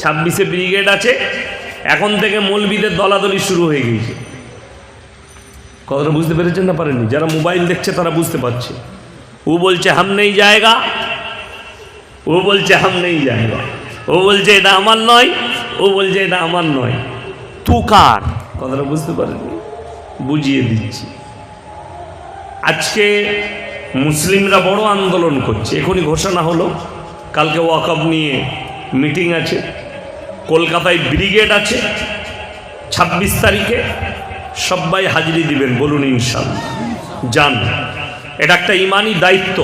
ছাব্বিশে ব্রিগেড আছে, এখন থেকে মৌলবিদের দলাদলি শুরু হয়ে গিয়েছে। কথাটা বুঝতে পেরেছেন না পারেননি? যারা মোবাইল দেখছে, তারা বুঝতে পারছে। ও বলছে, হাম নেই জায়গা। ও বলছে, হাম নেই জায়গা। ও বলছে, এটা আমার নয়। ও বলছে, এটা আমার নয়। তু কার কথাটা বুঝতে পারেননি? বুঝিয়ে দিচ্ছি। আজকে মুসলিমরা বড় আন্দোলন করছে। এখনই ঘোষণা হলো, কালকে ওয়াকআপ নিয়ে মিটিং আছে। কলকাতায় ব্রিগেড আছে, ছাব্বিশ তারিখে সবাই হাজিরি দিবেন, বলুন ইনশাল্লাহ যান। এটা একটা ইমানি দায়িত্ব।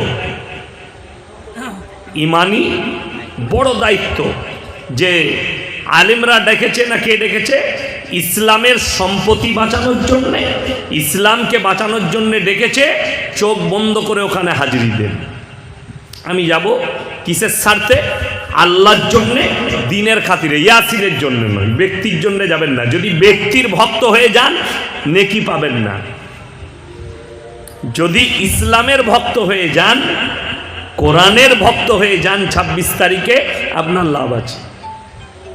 ইমানি বড় দায়িত্ব যে আলেমরা ডেকেছে না কে ডেকেছে? ইসলামের সম্পত্তি বাঁচানোর জন্যে, ইসলামকে বাঁচানোর জন্যে ডেকেছে, চোখ বন্ধ করে ওখানে হাজিরি দেন। আমি যাব কিসের স্বার্থে? আল্লাহর জন্যে দিনের খাতিরে, ইয়াসিনের জন্য নয়, ব্যক্তির জন্য যাবেন না। যদি ব্যক্তির ভক্ত হয়ে যান, নেকি পাবেন না। যদি ইসলামের ভক্ত হয়ে যান, কোরআনের ভক্ত হয়ে যান ছাব্বিশ তারিখে, আপনার লাভ আছে।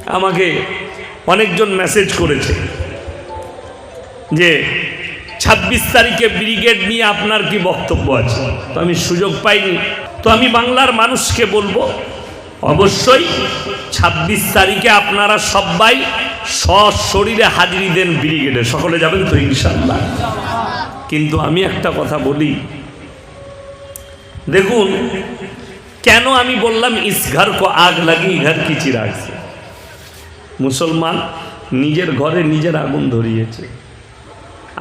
আমাকে অনেকজন মেসেজ করেছে যে, ছাব্বিশ তারিখে ব্রিগেড নিয়ে আপনার কি বক্তব্য আছে? তো আমি সুযোগ পাইনি। তো আমি বাংলার মানুষকে বলব অবশ্যই ছাব্বিশ তারিখে আপনারা সবাই সশরীরে হাজিরি দেন ব্রিগেডে। সকলে যাবেন তো ইনশাল্লাহ কিন্তু আমি একটা কথা বলি। দেখুন, কেন আমি বললাম ইস ঘর কো আগ লাগি ঘর কি চিরাগ মুসলমান নিজের ঘরে নিজের আগুন ধরিয়েছে।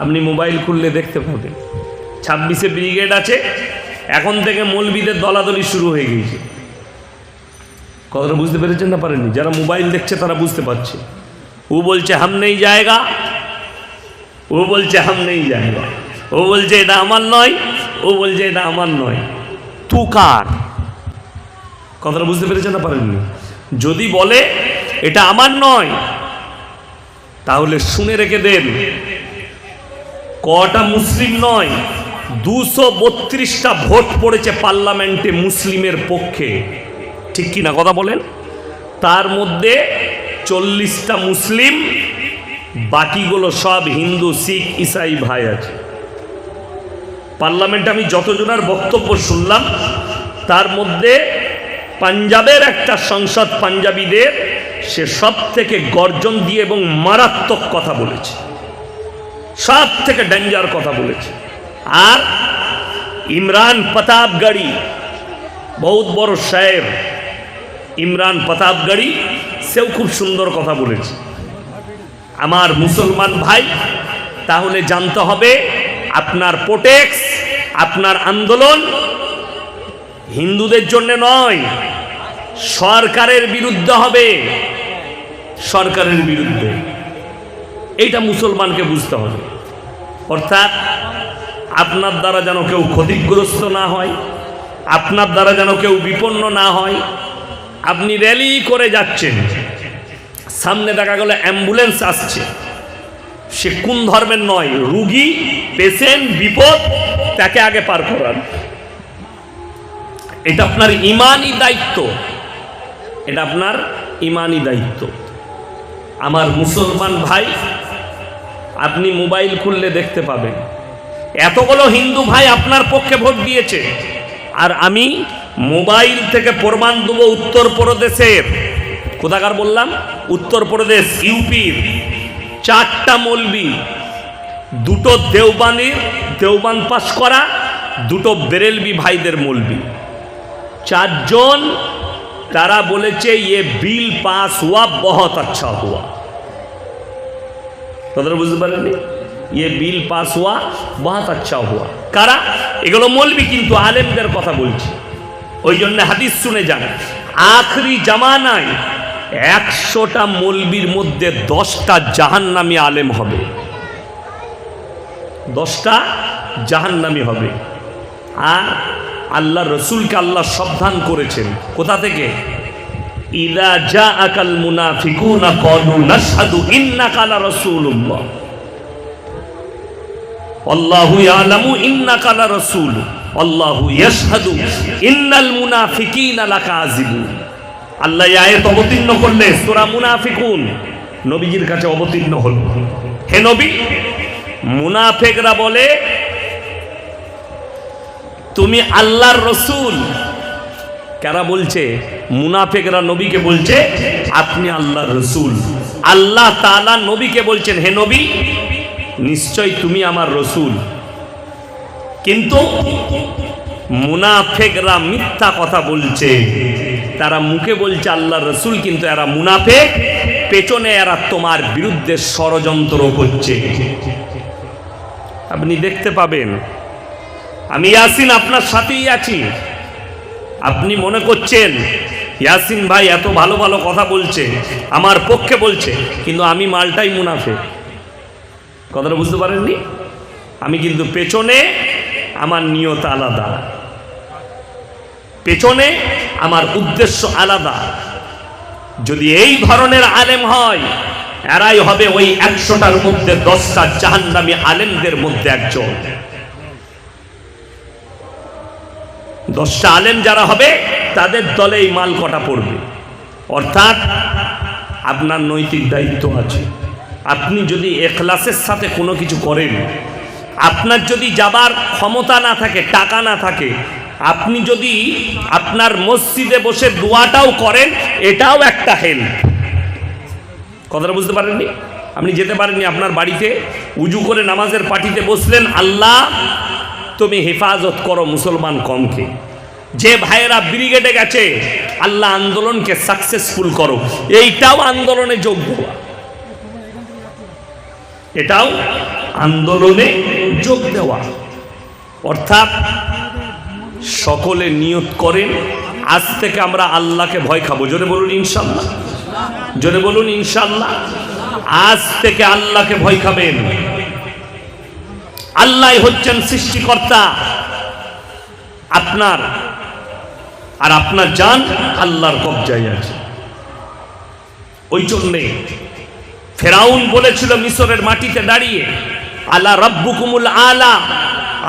আপনি মোবাইল খুললে দেখতে পাবেন। ছাব্বিশে ব্রিগেড আছে, এখন থেকে মৌলবিদের দলাদলি শুরু হয়ে গিয়েছে। কথাটা বুঝতে পেরেছেন না পারেননি? যারা মোবাইল দেখছে তারা বুঝতে পারছে। ও বলছে, হাম নেই জায়গা। ও বলছে, হাম নেই জায়গা। ও বলছে, এটা আমার নয়। ও বলছে, এটা আমার নয়। তু কার? কথাটা বুঝতে পেরেছেন না পারেননি? যদি বলে, এটা আমার নয়, তাহলে শুনে রেখে দেন, কটা মুসলিম নয়, দুশো বত্রিশটা ভোট পড়েছে পার্লামেন্টে মুসলিমের পক্ষে। ঠিক কি না কথা বলেন? তার মধ্যে চল্লিশটা মুসলিম, বাকিগুলো সব হিন্দু, শিখ, ইসাই ভাই আছে। পার্লামেন্টে আমি যতজনের বক্তব্য শুনলাম, তার মধ্যে পাঞ্জাবের একটা সংসদ পাঞ্জাবিদের, সে সব থেকে গর্জন দিয়ে এবং মারাত্মক কথা বলেছে। সব থেকে ডেঞ্জার কথা বলেছে। আর ইমরান প্রতাপগড়ি, বহুত বড় শায়ের ইমরান প্রতাপগড়ি, সেও খুব সুন্দর কথা বলেছে। আমার মুসলমান ভাই, তাহলে জানতে হবে আপনার প্রোটেক্স, আপনার আন্দোলন হিন্দুদের জন্য নয়, সরকারের বিরুদ্ধে হবে। সরকারের বিরুদ্ধে। এইটা মুসলমানকে বুঝতে হবে। অর্থাৎ আপনার দ্বারা যেন কেউ ক্ষতিগ্রস্ত না হয়, আপনার দ্বারা যেন কেউ বিপন্ন না হয় আপনি র্যালি করে যাচ্ছেন। সামনে দেখা গেল অ্যাম্বুলেন্স আসছে। সে কোন ধর্মের নয়, রুগী পেশেন্ট বিপদ, তাকে আগে পার করান। এটা আপনার ইমানই দায়িত্ব। এটা আপনার ইমানই দায়িত্ব। আমার মুসলমান ভাই, আপনি মোবাইল খুললে দেখতে পাবেন। এতগুলো হিন্দু ভাই আপনার পক্ষে ভোট দিয়েছে। আর আমি মোবাইল থেকে প্রমাণ দেবো উত্তরপ্রদেশের কোথাকার বললাম? উত্তরপ্রদেশ ইউপির চারটা মলবি দুটো দেওবানির দেওবান পাস করা, দুটো বেরেলবি ভাইদের মলবি চারজন, তারা বলেছে ইয়ে বিল পাস হুয়া বহুত আচ্ছা হুয়া কথাটা বুঝতে পারেননি? ইয়ে বিল পাস হুয়া বহুত আচ্ছা হুয়া কারা? এগুলো মলবি কিন্তু আলেমদের কথা বলছি। ওই জন্য হাদিস শুনে যান। আখরি জামানায় একশোটা মলবির মধ্যে দশটা জাহান্নামি আলেম হবে। দশটা জাহান্নামি হবে। আর আল্লাহ রসুলকে আল্লাহ সাবধান করেছেন। কোথা থেকে? ইদা যা আকাল মুনাফিকুনা কলু নাশহাদু ইন্নাকা লা রাসূলুল্লাহ আল্লাহু ইয়ালামু ইন্নাকা লা রাসূল তুমি আল্লাহর রসুল। কারা বলছে? মুনাফেকরা নবীকে বলছে, আপনি আল্লাহর রসুল। আল্লাহ তালা নবীকে বলছেন, হে নবী নিশ্চয় তুমি আমার রসুল। কিন্তু মুনাফেকরা মিথ্যা কথা বলছে। তারা মুখে বলছে, আল্লাহর রসুল কিন্তু এরা মুনাফেক। পেছনে এরা তোমার বিরুদ্ধে ষড়যন্ত্র করছে। আপনি দেখতে পাবেন, আমি ইয়াসিন আপনার সাথেই আছি। আপনি মনে করছেন, ইয়াসিন ভাই এত ভালো ভালো কথা বলছে, আমার পক্ষে বলছে, কিন্তু আমি মালটাই মুনাফে কথাটা বুঝতে পারেননি? আমি কিন্তু পেছনে আমার নিয়ত আলাদা। পেছনে আমার উদ্দেশ্য আলাদা। যদি এই ধরনের আলেম হয়, এরাই হবে ওই একশোটার মধ্যে দশটা জাহান্নামী আলেমদের মধ্যে একজন। দশটা আলেম যারা হবে, তাদের দলে এই মাল কটা পড়বে। অর্থাৎ আপনার নৈতিক দায়িত্ব আছে। আপনি যদি এখলাসের সাথে কোনো কিছু করেন আপনার যদি যাবার ক্ষমতা না থাকে, টাকা না থাকে, আপনি যদি আপনার মসজিদে বসে দোয়াটাও করেন, এটাও একটা হেল্প কথাটা বুঝতে পারেননি? আপনি যেতে পারেননি আপনার বাড়িতে, উজু করে নামাজের পার্টিতে বসলেন, আল্লাহ, তুমি হেফাজত করো মুসলমান কমকে। যে ভাইয়েরা ব্রিগেডে গেছে, আল্লাহ আন্দোলনকে সাকসেসফুল করো। এইটাও আন্দোলনে যোগ দেওয়া। এটাও আন্দোলনে যোগ দেওয়া। অর্থাৎ সকলে নিয়ত করেন, আজ থেকে আমরা আল্লাহকে ভয় খাব। জোরে বলুন, ইনশাল্লাহ। জোরে বলুন, ইনশাল্লাহ। আজ থেকে আল্লাহকে ভয় খাবেন। আল্লাহ হচ্ছেন সৃষ্টিকর্তা। আপনার আর আপনার জান আল্লাহর কবজায় আছে। ওই জন্যে ফেরাউন বলেছিল মিশরের মাটিতে দাঁড়িয়ে আলা রব্বুকুমুল আলা,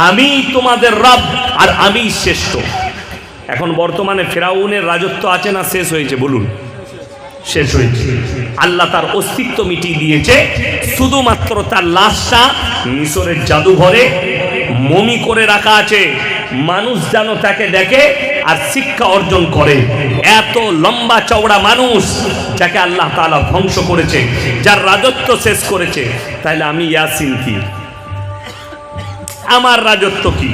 আমি তোমাদের রব আর আমি শ্রেষ্ঠ। এখন বর্তমানে ফেরাউনের রাজত্ব আছে না শেষ হয়েছে? বলুন। শেষ হয়েছে। আল্লাহ তার অস্তিত্ব মিটিয়ে দিয়েছে। শুধুমাত্র তার লাশটা মিশরের জাদুঘরে মমি করে রাখা আছে। মানুষ যেন তাকে দেখে আর শিক্ষা অর্জন করে। এত লম্বা চওড়া মানুষ যাকে আল্লাহ তাআলা ধ্বংস করেছে, যার রাজত্ব শেষ করেছে তাহলে আমি ইয়াসিন কি? আমার রাজত্ব কি?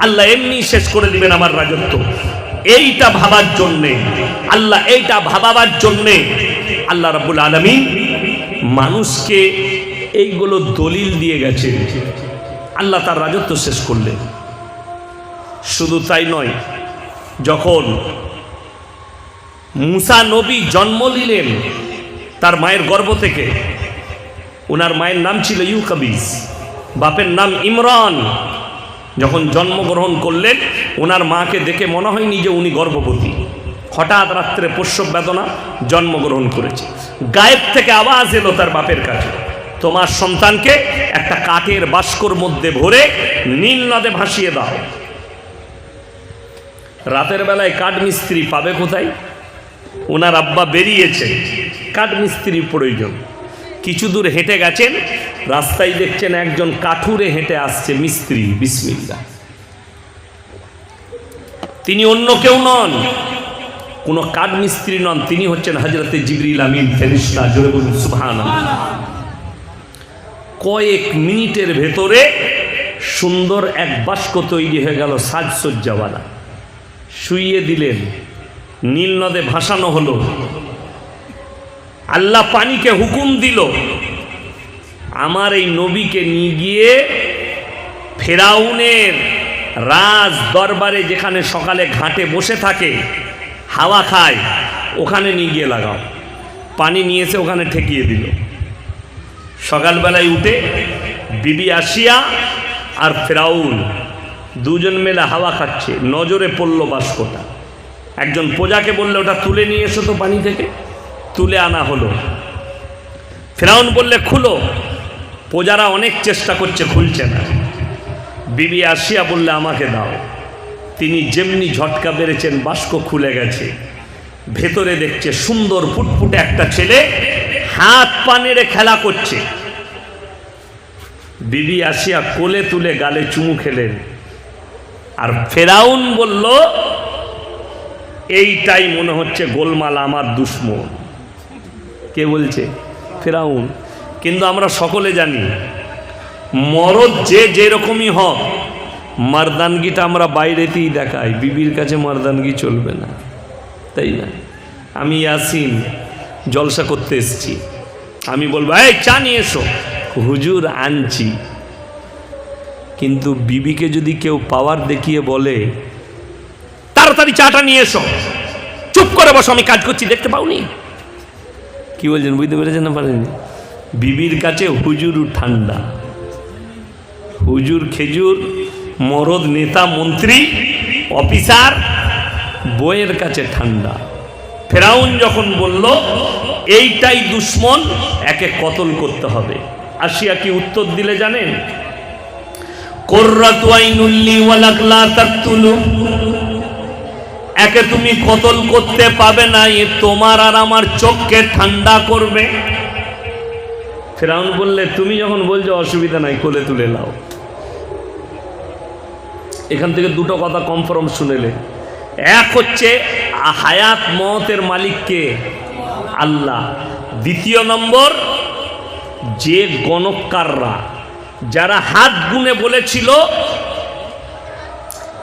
আল্লাহ এমনি শেষ করে দিবেন আমার রাজত্ব। এইটা ভাবার জন্যে, আল্লাহ এইটা ভাবাবার জন্যে আল্লাহ রাব্বুল আলমী মানুষকে এইগুলো দলিল দিয়ে গেছে। আল্লাহ তার রাজত্ব শেষ করলেন। শুধু তাই নয় যখন মুসা নবী জন্ম নিলেন তার মায়ের গর্ভ থেকে ওনার মায়ের নাম ছিল ইউকাবিস, বাপের নাম ইমরান। যখন জন্মগ্রহণ করলেন ওনার মাকে দেখে মনে হয়নি যে উনি গর্ভবতী। হঠাৎ রাত্রে প্রসব বেদনা জন্মগ্রহণ করেছে। গায়েব থেকে আওয়াজ এলো তার বাপের কাছে, তোমার সন্তানকে একটা কাঠের বাস্কর মধ্যে ভরে নীল নদে ভাসিয়ে দাও। রাতের বেলায় কাঠ মিস্ত্রি পাবে কোথায়? ওনার আব্বা বেরিয়েছে। কাঠ মিস্ত্রির প্রয়োজন। কিছু দূর হেঁটে গেছেন, রাস্তায় দেখছেন একজন কাঠুরে হেঁটে আসছে মিস্ত্রি বিসমিল্লা তিনি অন্য কেউ নন, কোনো কাঠ মিস্ত্রি নন, তিনি হচ্ছেন হাজরতে জিবরিল আমিন ফেরিস্তা জোরে সুবহান কয়েক মিনিটের ভেতরে সুন্দর এক বাস্ক তৈরি হয়ে গেল সাজসজ্জাওয়ালা। শুইয়ে দিলেন। নীল নদে ভাসানো হলো। আল্লাহ পানিকে হুকুম দিল, আমার এই নবীকে নিয়ে গিয়ে ফেরাউনের রাজ দরবারে যেখানে সকালে ঘাটে বসে থাকে, হাওয়া খায়, ওখানে নিয়ে গিয়ে লাগাও। পানি নিয়ে এসে ওখানে ঠেকিয়ে দিল। সকালবেলায় উঠে বিবি আসিয়া আর ফেরাউন দুজন মেলে হাওয়া খাচ্ছে, নজরে পড়ল বাস্কটা একজন প্রজাকে বললে, ওটা তুলে নিয়ে এসো তো পানি থেকে। তুলে আনা হলো। ফেরাউন বললে, খুলো। প্রজারা অনেক চেষ্টা করছে, খুলছে না। বিবি আসিয়া বললে, আমাকে দাও। তিনি যেমনি ঝটকা বেড়েছেন বাস্ক খুলে গেছে। ভেতরে দেখছে সুন্দর ফুটফুটে একটা ছেলে হাত পা নেড়ে খেলা করছে। বিবি আসিয়া কোলে তুলে গালে চুমু খেলেন। আর ফেরাউন বলল, এইটাই মনে হচ্ছে গোলমাল আমার দুশ্মন। কে বলছে? ফেরাউন। কিন্তু আমরা সকলে জানি, মরদ যে যেরকমই হোক, মারদানগিটা আমরা বাইরেতেই দেখাই, বিবির কাছে মারদানগি চলবে না, তাই না? আমি ইয়াসিন, জলসা করতে এসেছি। আমি বলব, এই চা নিয়ে এসো। হুজুর, আনছি। কিন্তু বিবিকে যদি কেউ পাওয়ার দেখিয়ে বলে তাড়াতাড়ি চাটা নিয়ে এসো। চুপ করে বসো আমি কাজ করছি দেখতে পাওনি? কি বলছেন বুঝতে পেরেছেন না পারেনি বিবির কাছে হুজুর ঠান্ডা। হুজুর খেজুর মরদ নেতা মন্ত্রী অফিসার বইয়ের কাছে ঠান্ডা। ফেরাউন যখন বলল এইটাই দুশ্মন একে কতল করতে হবে। আসিয়া কি উত্তর দিলে জানেন? একে তুমি কতল করতে পাবে না, এ তোমার আর আমার চোখকে ঠান্ডা করবে। ফেরাউন বললে, তুমি যখন বলছো অসুবিধা নাই, কোলে তুলে লাও এখান থেকে দুটো কথা কনফার্ম শুনেলে। এক হচ্ছে, হায়াত মতের মালিককে আল্লাহ। দ্বিতীয় নম্বর, যে গণকাররা যারা হাত গুনে বলেছিল,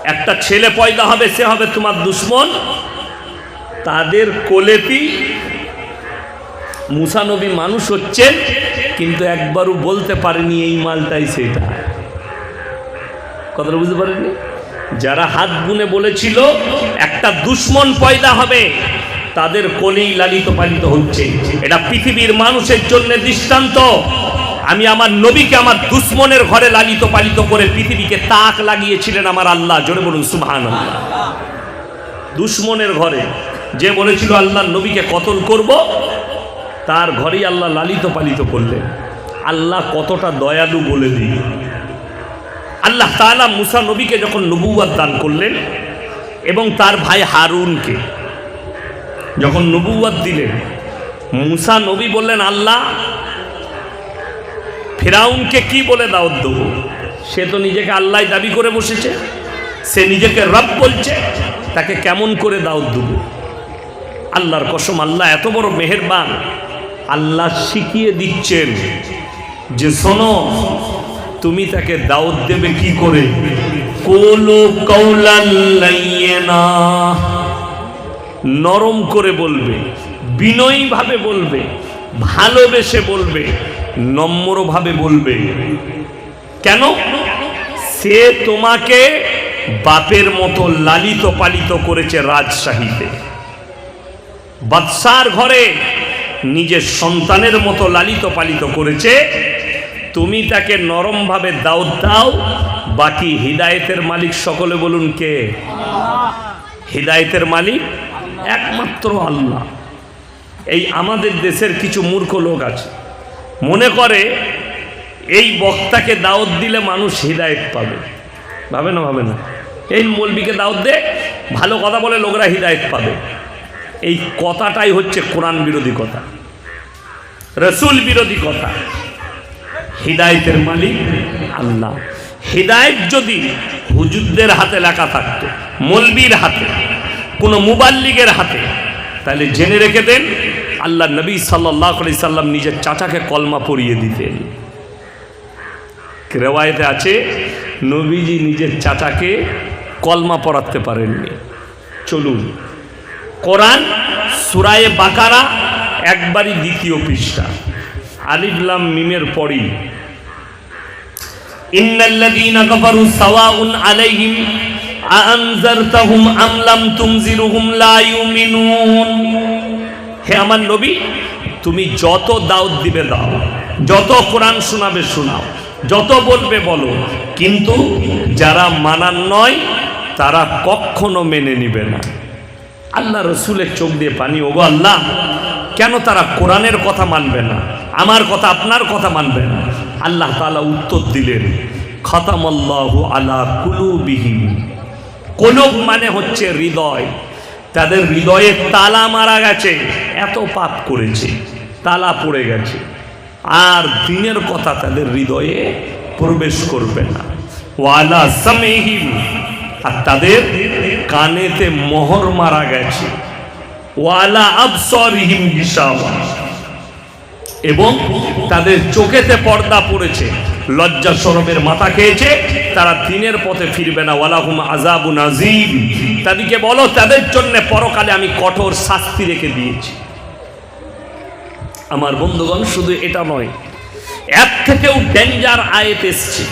একটা ছেলে পয়দা হবে, সে হবে তোমার দুশ্মন। তাদের কোলেতি মুসানবী মানুষ হচ্ছেন, কিন্তু একবারও বলতে পারেনি এই মালটাই সেটা। কথাটা বুঝতে পারেননি? যারা হাত গুনে বলেছিল, একটা দুশ্মন পয়দা হবে, তাদের কোলেই লালিত পালিত হচ্ছে। এটা পৃথিবীর মানুষের জন্য দৃষ্টান্ত। আমি আমার নবীকে আমার দুশ্মনের ঘরে লালিত পালিত করে পৃথিবীকে তাক লাগিয়েছিলেন আমার আল্লাহ। জোরে বলুন সুবহান দুশ্মনের ঘরে যে বলেছিল আল্লাহ নবীকে কতল করব, তার ঘরেই আল্লাহ লালিত পালিত করলেন। আল্লাহ কতটা দয়ালু বলে দিই আল্লাহ তাআলা মুসা নবীকে যখন নবুয়াত দান করলেন এবং তার ভাই হারুনকে যখন নবুয়াত দিলেন, মুসা নবী বললেন, আল্লাহ ফেরাউনকে কি বলে দাওয়াত দেবো? সে তো নিজেকে আল্লাহ দাবি করে বসেছে। সে নিজেকে রব বলছে, তাকে কেমন করে দাওয়াত দেবো? আল্লাহর কসম, আল্লাহ এত বড় মেহেরবান। আল্লাহ শিখিয়ে দিচ্ছেন যে শোনো, তুমি তাকে দাওয়াত দেবে কি করে? নরম করে বলবে, বিনয়ীভাবে বলবে, ভালোবেসে বলবে। নম্রভাবে বলবে। কেন? সে তোমাকে বাপের মতো লালিত পালিত করেছে রাজশাহীতে। বাদশার ঘরে নিজের সন্তানের মতো লালিত পালিত করেছে। তুমি তাকে নরমভাবে দাও দাও, বাকি হৃদায়তের মালিক সকলে বলুন কে? হৃদায়তের মালিক একমাত্র আল্লাহ। এই আমাদের দেশের কিছু মূর্খ লোক আছে। মনে করে, এই বক্তাকে দাওয়াত দিলে মানুষ হৃদায়ত পাবে। ভাবে না ভাবে না? এই মৌলবিকে দাওয়াত দে, ভালো কথা বলে লোকরা হৃদায়ত পাবে। এই কথাটাই হচ্ছে কোরআন বিরোধী কথা। রসুল বিরোধী কথা। হৃদায়তের মালিক আল্লাহ। হৃদায়ত যদি হুজুরদের হাতে লেখা থাকতো, মলবির হাতে, কোনো মুবাল্লিগের হাতে, তাহলে জেনে রেখে দেন আল্লাহ নবী সাল্লাহ আলি সাল্লাম নিজের চাচাকে কলমা পরিয়ে দিতেন। রেওয়ায়তে আছে, নবীজি নিজের চাচাকে কলমা পড়াতে পারেননি। চলুন, কোরআন, সুরায়ে বাকারা একবারই দ্বিতীয় পৃষ্ঠা। আলিফলাম মিমের পরই। আলাইহিম আনজারতাহুম আম লাম তুনজিরুহুম লা ইউমিনুন। হে আমার নবী, তুমি যত দাওয়াত দিবে দাও, যত কোরআন শোনাবে শোনাও, যত বলবে বলো, কিন্তু যারা মানার নয়, তারা কখনো মেনে নিবে না। আল্লাহ রসুলের চোখ দিয়ে পানি, ওগো আল্লাহ, কেন তারা কোরআনের কথা মানবে না, আমার কথা আপনার কথা মানবে না? আল্লাহ তালা উত্তর দিলেন, খতামল্লাহু আলা কুলুবিহীন কলব মানে হচ্ছে হৃদয় তাদের হৃদয়ে তালা মারা গেছে। এত পাপ করেছে, তালা পড়ে গেছে। আর দিনের কথা তাদের হৃদয়ে প্রবেশ করবে না। ওয়ালা সামেহিম আর তাদের কানেতে মোহর মারা গেছে। ওয়ালা আবসরিহিম হিসাবা। এবং তাদের চোখেতে পর্দা পড়েছে। লজ্জা সরবের মাথা খেয়েছে। তারা দিনের পথে ফিরবে না। ওয়ালাহুম আজাবুন আজিম তাদেরকে বলো, তাদের জন্য পরকালে আমি কঠোর শাস্তি রেখে দিয়েছি। আমার বন্ধুগণ, শুধু এটা নয় এর থেকেও ডেঞ্জার আয়েত এসছে।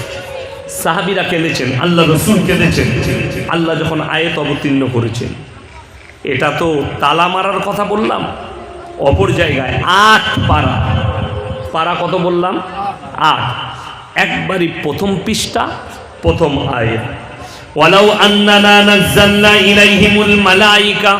সাহাবিরা কেঁদেছেন, আল্লাহ রসুল কেঁদেছেন। আল্লাহ যখন আয়েত অবতীর্ণ করেছেন, এটা তো তালা মারার কথা বললাম, অপর জায়গায় আট পাড়া পাড়া কত বললাম? আট। একবারই প্রথম পৃষ্ঠা প্রথম আয়াত। ওয়ালাউ আন্নানা নাযালনা ইলাইহিমুল মালায়েকা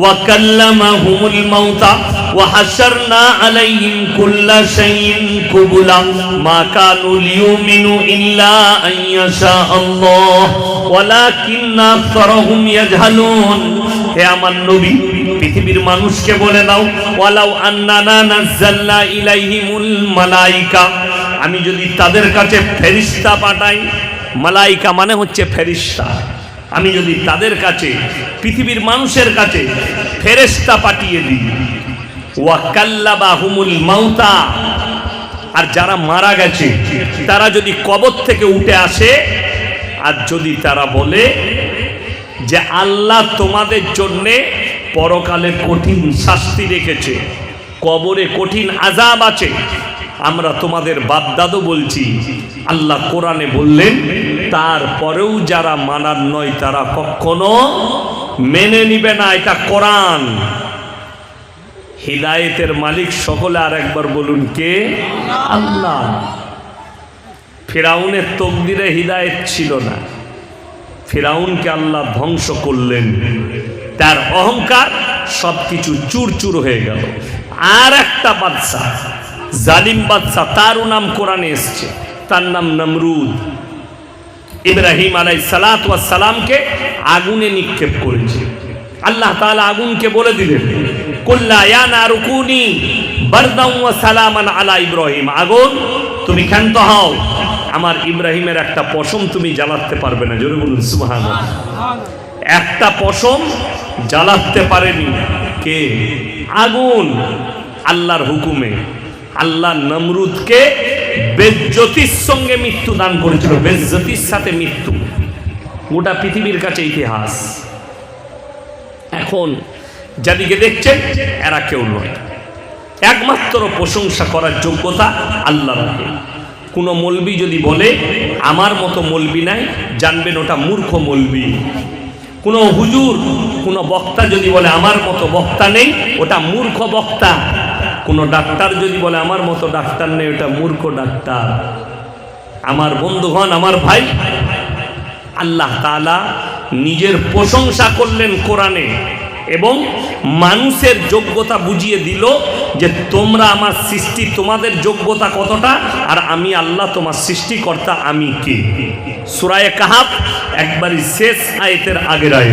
ওয়া কাল্লামাহুমুল মাউতা ওয়া হাশারনা আলাইহিম কুল্লা শাইইন কুবুলা মা কানু লিয়ুমিনু ইল্লা আন ইয়াশা আল্লাহ। ওয়ালাকিন্না আকসারহুম ইয়াজহালুন। হে আমার নবী, পৃথিবীর মানুষকে বলে দাও, ওয়ালাউ আন্নানা নাযালনা ইলাইহিমুল মালায়েকা আমি যদি তাদের কাছে ফেরিস্তা পাঠাই মালাইকা মানে হচ্ছে ফেরিস্তা। আমি যদি তাদের কাছে, পৃথিবীর মানুষের কাছে ফেরেস্তা পাঠিয়ে দিই ওয়াকাল্লাবা হুমুল মাউতা, আর যারা মারা গেছে, তারা যদি কবর থেকে উঠে আসে, আর যদি তারা বলে যে আল্লাহ তোমাদের জন্যে পরকালে কঠিন শাস্তি রেখেছে, কবরে কঠিন আজাব আছে আমরা তোমাদের বাপদাদও বলছি, আল্লাহ কোরআনে বললেন, তারপরেও যারা মানার নয় তারা কখনো মেনে নিবে না, এটা কোরআন। হিদায়েতের মালিক সকলে আর একবার বলুন কে? আল্লাহ। ফেরাউনের তকদিরে হিদায়েত ছিল না। ফেরাউনকে আল্লাহ ধ্বংস করলেন। তার অহংকার সব কিছু চুর চুর হয়ে গেল। আর একটা বাদশা জালিম বাদশা তারও নাম কোরআনে এসছে। তার নাম নমরুদ। ইব্রাহিম আলাই সালাত সালামকে আগুনে নিক্ষেপ করেছে। আল্লাহ তালা আগুনকে বলে দিলেন কুল্লা ইয়া নারুকুনি বারদাম ওয়া সালামান আলা ইব্রাহিম। আগুন, তুমি ক্ষান্ত হও। আমার ইব্রাহিমের একটা পশম তুমি জ্বালাতে পারবে না। জোরে বলুন, সুবহানাল্লাহ। একটা পশম জ্বালাতে পারেনি কে? আগুন, আল্লাহর হুকুমে। আল্লাহ নমরুদকে বেজ্জতির সঙ্গে মৃত্যু দান করেছিল। বেজ্জতির সাথে মৃত্যু। গোটা পৃথিবীর কাছে ইতিহাস। এখন যাদিকে দেখছেন, এরা কেউ নয়। একমাত্র প্রশংসা করার যোগ্যতা আল্লাহ রাখে। কোনো মলবি যদি বলে, আমার মতো মলবি নাই জানবেন ওটা মূর্খ মলবি। কোনো হুজুর, কোনো বক্তা যদি বলে, আমার মতো বক্তা নেই ওটা মূর্খ বক্তা। কোনো ডাক্তার যদি বলে, আমার মতো ডাক্তার নেই, ওটা মূর্খ ডাক্তার। আমার বন্ধুগণ, আমার ভাই, আল্লাহ তাআলা নিজের প্রশংসা করলেন কোরআনে এবং মানুষের যোগ্যতা বুঝিয়ে দিল যে তোমরা আমার সৃষ্টি, তোমাদের যোগ্যতা কতটা আর আমি আল্লাহ তোমার সৃষ্টিকর্তা, আমি কে? সুরায় কাহাব একবারই শেষ আয়তের আগের আয়